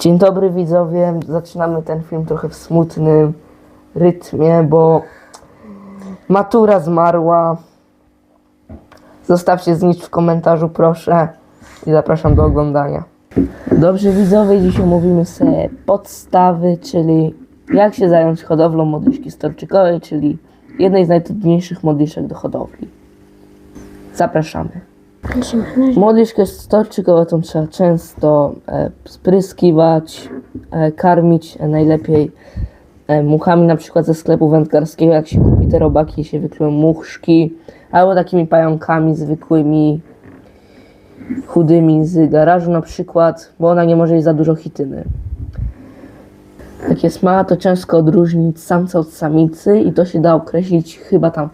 Dzień dobry widzowie. Zaczynamy ten film trochę w smutnym rytmie, bo matura zmarła. Zostawcie znicz w komentarzu proszę i zapraszam do oglądania. Dobrze widzowie, dzisiaj mówimy sobie podstawy, czyli jak się zająć hodowlą modliszki storczykowej, czyli jednej z najtrudniejszych modliszek do hodowli. Zapraszamy. Modliszkę storczykowatą trzeba często e, spryskiwać, e, karmić e, najlepiej e, muchami na przykład ze sklepu wędkarskiego, jak się kupi te robaki, się wyklują muszki, albo takimi pająkami zwykłymi, chudymi z garażu na przykład, bo ona nie może jeść za dużo chityny. Jak jest mała, to ciężko odróżnić samca od samicy i to się da określić chyba tam,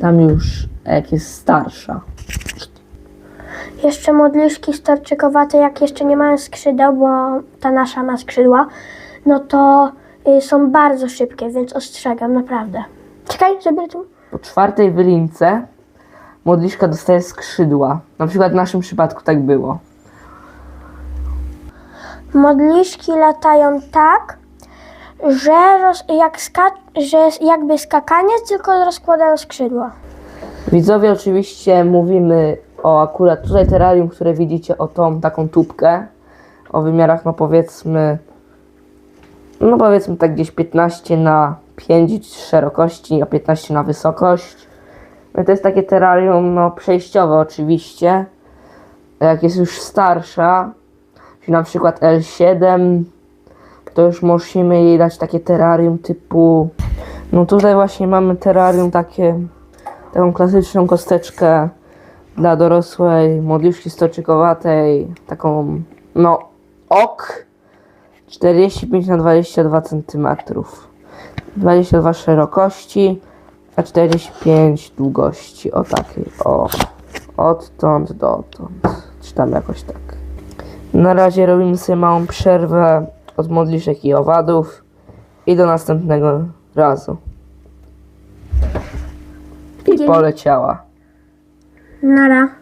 tam już e, jak jest starsza. Jeszcze modliszki storczykowate, jak jeszcze nie mają skrzydeł, bo ta nasza ma skrzydła, no to y, są bardzo szybkie, więc ostrzegam, naprawdę. Czekaj, zabierę tu. Po czwartej wylince modliszka dostaje skrzydła. Na przykład w naszym przypadku tak było. Modliszki latają tak, że, roz, jak ska, że jakby skakaniec, tylko rozkładają skrzydła. Widzowie, oczywiście mówimy o akurat tutaj terrarium, które widzicie, o tą taką tubkę. O wymiarach, no powiedzmy, no powiedzmy tak gdzieś 15 na 5 szerokości, a 15 na wysokość. No to jest takie terrarium, no przejściowe oczywiście. Jak jest już starsza, czyli na przykład L7, to już musimy jej dać takie terrarium typu... No tutaj właśnie mamy terrarium takie, taką klasyczną kosteczkę dla dorosłej modliszki stoczykowatej, taką no ok 45 na 22 cm. 22 szerokości, a 45 długości. O takiej, o. Odtąd dotąd. Czy tam jakoś tak. Na razie robimy sobie małą przerwę od modliszek i owadów i do następnego razu. I poleciała. Nada.